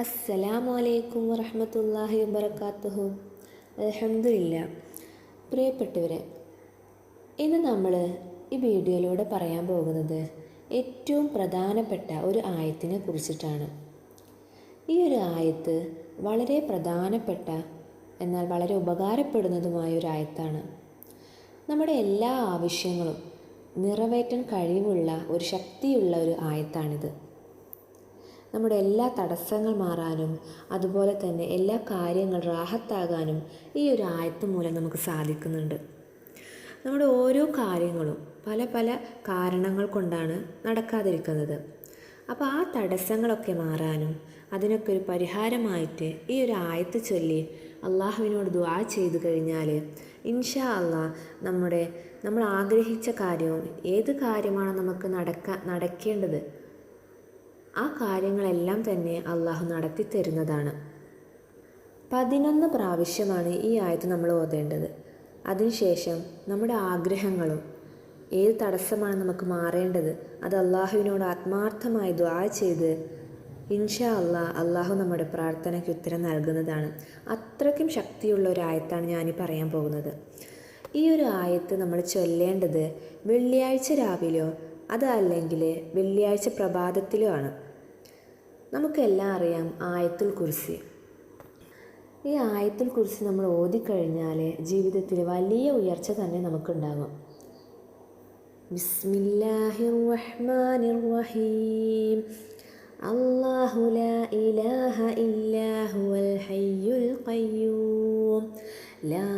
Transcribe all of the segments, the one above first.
അസ്സലാമു അലൈക്കും വറഹമത്തല്ലാഹി വബർക്കാത്തുഹു അലഹമില്ല പ്രിയപ്പെട്ടവരെ ഇന്ന് നമ്മൾ ഈ വീഡിയോയിലൂടെ പറയാൻ പോകുന്നത് ഏറ്റവും പ്രധാനപ്പെട്ട ഒരു ആയത്തിനെ കുറിച്ചിട്ടാണ്. ഈ ഒരു ആയത്ത് വളരെ പ്രധാനപ്പെട്ട എന്നാൽ വളരെ ഉപകാരപ്പെടുന്നതുമായ ഒരു ആയത്താണ്. നമ്മുടെ എല്ലാ ആവശ്യങ്ങളും നിറവേറ്റാൻ കഴിവുള്ള ഒരു ശക്തിയുള്ള ഒരു ആയത്താണിത്. നമ്മുടെ എല്ലാ തടസ്സങ്ങൾ മാറാനും അതുപോലെ തന്നെ എല്ലാ കാര്യങ്ങൾ റാഹത്താകാനും ഈ ഒരു ആയത്ത് മൂലം നമുക്ക് സാധിക്കുന്നുണ്ട്. നമ്മുടെ ഓരോ കാര്യങ്ങളും പല പല കാരണങ്ങൾ കൊണ്ടാണ് നടക്കാതിരിക്കുന്നത്. അപ്പോൾ ആ തടസ്സങ്ങളൊക്കെ മാറാനും അതിനൊക്കെ ഒരു പരിഹാരമായിട്ട് ഈ ഒരു ആയത്ത് ചൊല്ലി അള്ളാഹുവിനോട് ദുആ ചെയ്തു കഴിഞ്ഞാൽ ഇൻഷാ അള്ളാ നമ്മുടെ നമ്മൾ ആഗ്രഹിച്ച കാര്യവും ഏത് കാര്യമാണോ നമുക്ക് നടക്ക നടക്കേണ്ടത് ആ കാര്യങ്ങളെല്ലാം തന്നെ അള്ളാഹു നടത്തി തരുന്നതാണ് പതിനൊന്ന് പ്രാവശ്യമാണ് ഈ ആയത്ത് നമ്മൾ ഓതേണ്ടത്. അതിനുശേഷം നമ്മുടെ ആഗ്രഹങ്ങളും ഏത് തടസ്സമാണ് നമുക്ക് മാറേണ്ടത് അത് അള്ളാഹുവിനോട് ആത്മാർത്ഥമായി ദ്വാ ചെയ്ത് ഇൻഷാ അള്ളാ അള്ളാഹു നമ്മുടെ പ്രാർത്ഥനയ്ക്ക് ഉത്തരം നൽകുന്നതാണ്. അത്രയ്ക്കും ശക്തിയുള്ള ഒരു ആയത്താണ് ഞാനീ പറയാൻ പോകുന്നത്. ഈ ഒരു ആയത്ത് നമ്മൾ ചൊല്ലേണ്ടത് വെള്ളിയാഴ്ച രാവിലെയോ അതല്ലെങ്കിൽ വെള്ളിയാഴ്ച പ്രഭാതത്തിലോ ആണ്. നമുക്കെല്ലാം അറിയാം ആയത്തുൽ കുർസി. ഈ ആയത്തുൽ കുർസി നമ്മൾ ഓതിക്കഴിഞ്ഞാൽ ജീവിതത്തിൽ വലിയ ഉയർച്ച തന്നെ നമുക്കുണ്ടാകും. ബിസ്മില്ലാഹിർ റഹ്മാനിർ റഹീം അല്ലാഹു ലാ ഇലാഹ ഇല്ലാഹുൽ ഹയ്യുൽ ഖയ്യൂം. لا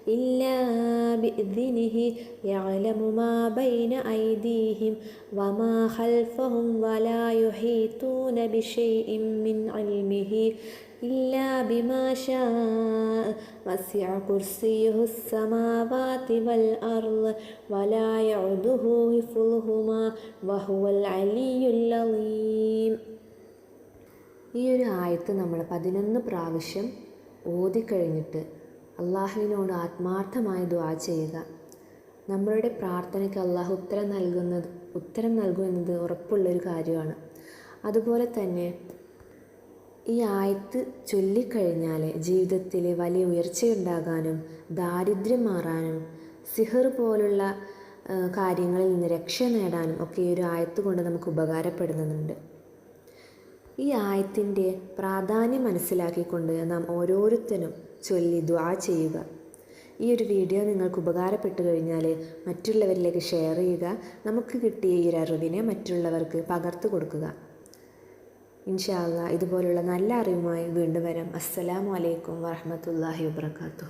إلا بإذنه يعلم ما بين أيديهم وما خلفهم ولا يحيطون بشيء من علمه إلا بما شاء وسع كرسيه السماوات والأرض ولا يعده حفظهما وهو العلي العظيم ഈ ഒരു ആയത്ത് നമ്മൾ പതിനൊന്ന് പ്രാവശ്യം ഓതിക്കഴിഞ്ഞിട്ട് അള്ളാഹുവിനോട് ആത്മാർത്ഥമായ ദ്വാ ചെയ്യുക. നമ്മളുടെ പ്രാർത്ഥനയ്ക്ക് അള്ളാഹു ഉത്തരം നൽകുന്നത് ഉത്തരം നൽകുമെന്നത് ഉറപ്പുള്ളൊരു കാര്യമാണ്. അതുപോലെ തന്നെ ഈ ആയത്ത് ചൊല്ലിക്കഴിഞ്ഞാൽ ജീവിതത്തിൽ വലിയ ഉയർച്ചയുണ്ടാകാനും ദാരിദ്ര്യം മാറാനും സിഹർ പോലുള്ള കാര്യങ്ങളിൽ നിന്ന് രക്ഷ നേടാനും ഒക്കെ ഈ ഒരു ആയത്ത് കൊണ്ട് നമുക്ക് ഉപകാരപ്പെടുന്നുണ്ട്. ഈ ആയത്തിന്റെ പ്രാധാന്യം മനസ്സിലാക്കിക്കൊണ്ട് നാം ഓരോരുത്തരും ചൊല്ലി ദ്വാ ചെയ്യുക. ഈ ഒരു വീഡിയോ നിങ്ങൾക്ക് ഉപകാരപ്പെട്ടു കഴിഞ്ഞാൽ മറ്റുള്ളവരിലേക്ക് ഷെയർ ചെയ്യുക. നമുക്ക് കിട്ടിയ ഈ ഒരു അറിവിനെ മറ്റുള്ളവർക്ക് പകർത്തു കൊടുക്കുക. ഇൻഷാല്ല ഇതുപോലുള്ള നല്ല അറിവുമായി വീണ്ടും വരാം. അസ്സലാമു അലൈക്കും വറഹമത്തല്ലാഹി വാബർക്കാത്തു